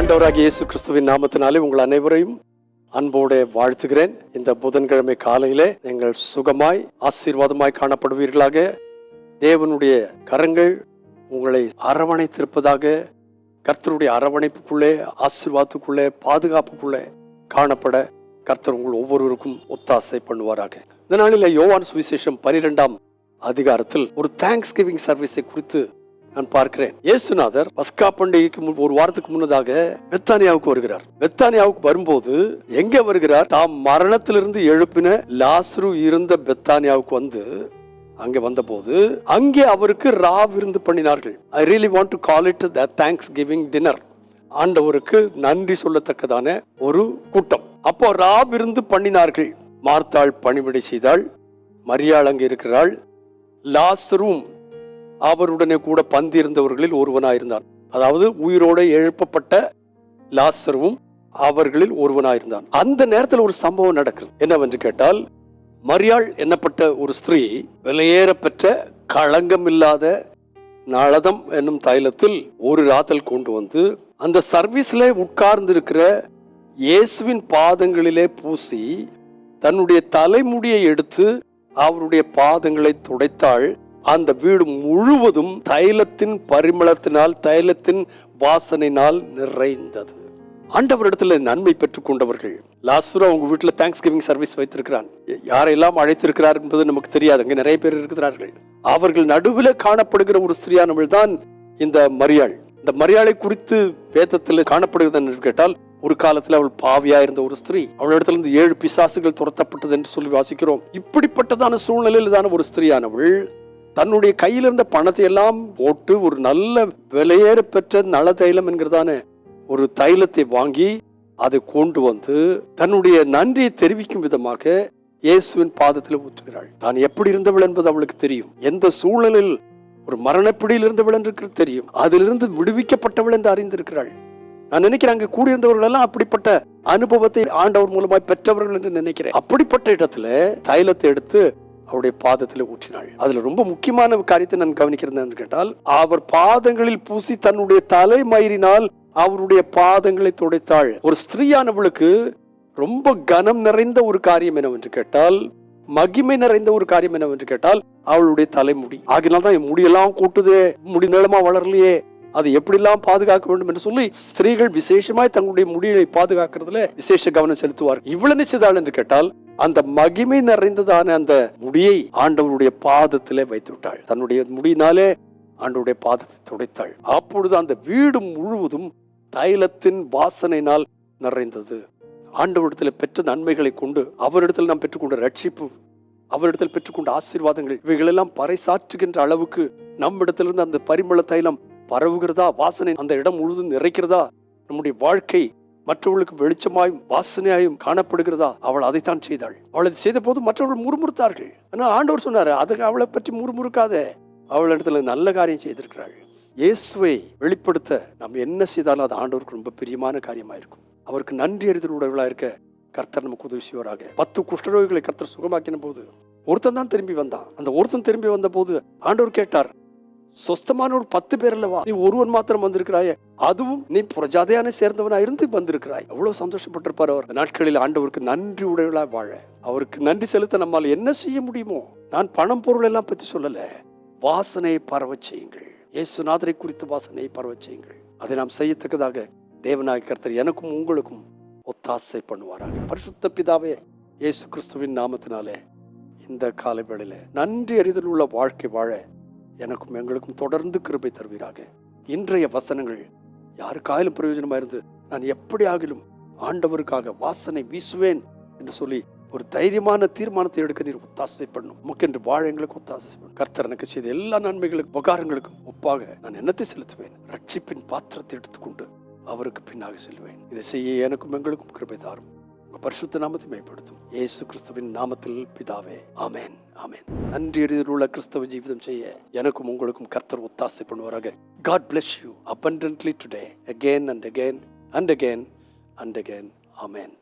ஆண்டவராகிய இயேசு கிறிஸ்துவின் நாமத்தினாலே உங்கள் அனைவரையும் அன்போடு வாழ்த்துகிறேன். இந்த புதன்கிழமை காலையிலே நீங்கள் சுகமாய் ஆசீர்வாதமாய் காணப்படுவீர்களாக. தேவனுடைய கரங்கள் உங்களை அரவணைத்திருப்பதாக கர்த்தருடைய அரவணைப்புக்குள்ளே ஆசீர்வாதத்துக்குள்ளே பாதுகாப்புக்குள்ளே காணப்பட கர்த்தர் உங்கள் ஒவ்வொருவருக்கும் ஒத்தாசை பண்ணுவாராக. இந்த நாளில் யோவான் சுவிசேஷம் பனிரெண்டாம் அதிகாரத்தில் ஒரு தேங்க்ஸ் கிவிங் சர்வீஸை குறித்து நான் பார்க்கிறேன். இயேசுநாதர் பஸ்கா பண்டிகைக்கு முன் ஒரு வாரத்துக்கு முன்னதாக பெத்தானியாவுக்கு வருகிறார். பெத்தானியாவுக்கு வரும்போது எங்க வருகிறார்? தாம் மரணத்திலிருந்து எழுப்பின லாஸ்ரு இருந்த பெத்தானியாவுக்கு வந்து அங்கே வந்தபோது அங்கே அவருக்கு ரா விருந்து பண்ணினார்கள். I really want to call it the Thanksgiving dinner ஆண்டவருக்கு நன்றி சொல்லத்தக்கதான ஒரு கூட்டம். அப்போ ரா விருந்து பண்ணினார்கள். மார்த்தாள் பணிவிடை செய்தாள். மரியாள் அங்கே இருக்கிறாள். லாஸ்ரூம் அவருடனே கூட பந்திருந்தவர்களில் ஒருவனாயிருந்தான். அதாவது உயிரோடு எழுப்பப்பட்ட லாசருவும் அவர்களில் ஒருவனாயிருந்தான். அந்த நேரத்தில் ஒரு சம்பவம் நடக்குது என்னவென்று கேட்டால் மரியாள் என்னப்பட்ட ஒரு ஸ்திரீ விலையேற பெற்ற களங்கமில்லாத நளதம் என்னும் தைலத்தில் ஒரு ராத்தல் கொண்டு வந்து அந்த சர்வீஸ்ல உட்கார்ந்து இருக்கிற இயேசுவின் பாதங்களிலே பூசி தன்னுடைய தலைமுடியை எடுத்து அவருடைய பாதங்களை துடைத்தாள். அந்த வீடு முழுவதும் தைலத்தின் பரிமளத்தினால் தைலத்தின் வாசனையினால் நிறைந்தது. ஆண்டவரிடத்தில் நன்மை பெற்றுக் கொண்டவர்கள். லாஸ்டர் அவங்க வீட்டில் தேங்க்ஸ் கிவிங் சர்வீஸ் வைத்திருக்கிறான் யாரெல்லாம் அழைத்திருக்கிறார் என்பது நமக்கு தெரியாது. அங்கே நிறைய பேர் இருக்கிறார்கள். அவர்கள் நடுவில் காணப்படுகிற ஒரு ஸ்திரியானவள் தான் இந்த மரியாள். இந்த மரியாளை குறித்து வேதத்தில் காணப்படுகிறது என்று கேட்டால் ஒரு காலத்தில் அவள் பாவியா இருந்த ஒரு ஸ்திரீ. அவளிடத்துல இருந்து ஏழு பிசாசுகள் துரத்தப்பட்டது என்று சொல்லி வாசிக்கிறோம். இப்படிப்பட்டதான சூழ்நிலையில் தான ஒரு ஸ்திரீயானவள் தன்னுடைய கையில் இருந்த பணத்தை எல்லாம் போட்டு ஒரு நல்ல விலையேற பெற்ற நல தைலம் என்கிறதான ஒரு தைலத்தை வாங்கி அதை கொண்டு வந்து தன்னுடைய நன்றியை தெரிவிக்கும் விதமாக இயேசுவின் பாதத்தில் ஊற்றுகிறாள். தான் எப்படி இருந்தவள் என்பது அவளுக்கு தெரியும். எந்த சூழலில் ஒரு மரணப்பிடியில் இருந்தவள் என்று தெரியும். அதிலிருந்து விடுவிக்கப்பட்டவள் என்று அறிந்திருக்கிறாள். நான் நினைக்கிறேன் அங்கு கூடியிருந்தவர்கள் எல்லாம் அப்படிப்பட்ட அனுபவத்தை ஆண்டவர் மூலமாய் பெற்றவர்கள் என்று நினைக்கிறேன். அப்படிப்பட்ட இடத்துல தைலத்தை எடுத்து அவருடைய பாதத்தில் ஊற்றினாள். அதுல ரொம்ப முக்கியமான காரியத்தை நான் கவனிக்கிறது என்று கேட்டால் அவர் பாதங்களில் பூசி தன்னுடைய தலைமயிரினால் அவருடைய பாதங்களை துடைத்தாள். ஒரு ஸ்திரீயானவளுக்கு ரொம்ப கனம் நிறைந்த ஒரு காரியம் என்னவென்று கேட்டால் மகிமை நிறைந்த ஒரு காரியம் என்னவென்று கேட்டால் அவளுடைய தலைமுடி. ஆகினால் தான் முடியெல்லாம் கூட்டுதே முடி நிலமா வளரலையே அதை எப்படிலாம் பாதுகாக்க வேண்டும் என்று சொல்லி ஸ்திரீகள் விசேஷமாய் தங்களுடைய முடியை பாதுகாக்கிறதுல விசேஷ கவனம் செலுத்துவார் இவ்வளவு நிச்சயதாள் என்று கேட்டால் அந்த மகிமை நிறைந்ததான அந்த முடியை ஆண்டவருடைய பாதத்திலே வைத்து விட்டாள் தன்னுடைய முடியினாலே ஆண்டவருடைய பாதத்தை துடைத்தாள். அப்பொழுது அந்த வீடு முழுவதும் தைலத்தின் வாசனையினால் நிறைந்தது. ஆண்டவரிடத்தில் பெற்ற நன்மைகளை கொண்டு அவரிடத்தில் நாம் பெற்றுக்கொண்ட ரட்சிப்பு அவரிடத்தில் பெற்றுக்கொண்ட ஆசீர்வாதங்கள் இவைகளெல்லாம் பறைசாற்றுகின்ற அளவுக்கு நம்மிடத்திலிருந்து அந்த பரிமள தைலம் பரவுகிறதா? வாசனை அந்த இடம் முழுதும் நிறைக்கிறதா? நம்முடைய வாழ்க்கை மற்றவர்களுக்கு வெளிச்சமாயும் வாசனையாயும் காணப்படுகிறதா? அவள் அதைத்தான் செய்தாள். அவள் அதை செய்த போது மற்றவர்கள் முறுமுறுத்தார்கள். ஆனால் ஆண்டவர் சொன்னாரு அதுக்கு அவளை பற்றி முறுமுறுக்காத. அவள் இடத்துல நல்ல காரியம் செய்திருக்கிறாள். இயேசுவை வெளிப்படுத்த நம்ம என்ன செய்தாலும் அது ஆண்டவருக்கு ரொம்ப பிரியமான காரியமாயிருக்கும். அவருக்கு நன்றி அறிதல் உடையவளா இருக்க கர்த்தர் நமக்கு உதவி செய்வாராக. பத்து குஷ்டரோகிகளை கர்த்தர் சுகமாக்கின போது ஒருத்தன் தான் திரும்பி வந்தான். அந்த ஒருத்தன் திரும்பி வந்த போது ஆண்டவர் கேட்டார் சொஸ்தமான ஒரு பத்து பேர் அல்லவா நீ ஒருவன் மாத்திரம் வந்திருக்கிறாயே. அதுவும் நீ பிரஜாதையான சேர்ந்தவனா இருந்து வந்திருக்கிறாய். அவ்வளவு சந்தோஷப்பட்டிருப்பார் அவர். நாட்களில் ஆண்டவருக்கு நன்றி உடையவளா வாழ. அவருக்கு நன்றி செலுத்த நம்மால் என்ன செய்ய முடியுமோ நான் பணம் பொருள் எல்லாம் பத்தி சொல்லல. வாசனையை பரவ செய்யுங்கள். இயேசுநாதரை குறித்து வாசனையை பரவ செய்யுங்கள். அதை நாம் செய்யத்தக்கதாக தேவநாயக கர்த்தர் எனக்கும் உங்களுக்கும் ஒத்தாசை பண்ணுவாராக. பரிசுத்த பிதாவே இயேசு கிறிஸ்துவின் நாமத்தினாலே இந்த காலை வேளையில நன்றி அறிதல் உள்ள வாழ்க்கை வாழ எனக்கும் எங்களுக்கும் தொடர்ந்து கிருபை தருவீராக. இன்றைய வசனங்கள் யாருக்காயிலும் பிரயோஜனமாக இருந்து நான் எப்படி ஆகிலும் ஆண்டவருக்காக வாசனை வீசுவேன் என்று சொல்லி ஒரு தைரியமான தீர்மானத்தை எடுக்க நீர் ஒத்தாசை பண்ணும். முக்கென்று வாழ எங்களுக்கு ஒத்தாசை பண்ணும் கர்த்தர் எனக்கு செய்த எல்லா நன்மைகளுக்கும் உபகாரங்களுக்கும் ஒப்பாக நான் என்னத்தை செலுத்துவேன்? ரட்சிப்பின் பாத்திரத்தை எடுத்துக்கொண்டு அவருக்கு பின்னாக செல்வேன். இதை செய்ய எனக்கும் எங்களுக்கும் கிருபை தாரும். பரிசுத்த நாமத்தை மேம்படுத்தும். ஏசு கிறிஸ்துவின் நாமத்தில் பிதாவே ஆமேன் ஆமேன். நன்றி எரிதில் உள்ள கிறிஸ்தவ ஜீவிதம் செய்ய எனக்கும் உங்களுக்கும் கர்த்தர் ஒத்தாசை பண்ணுவாராக. God bless you abundantly today again and again and again and again amen.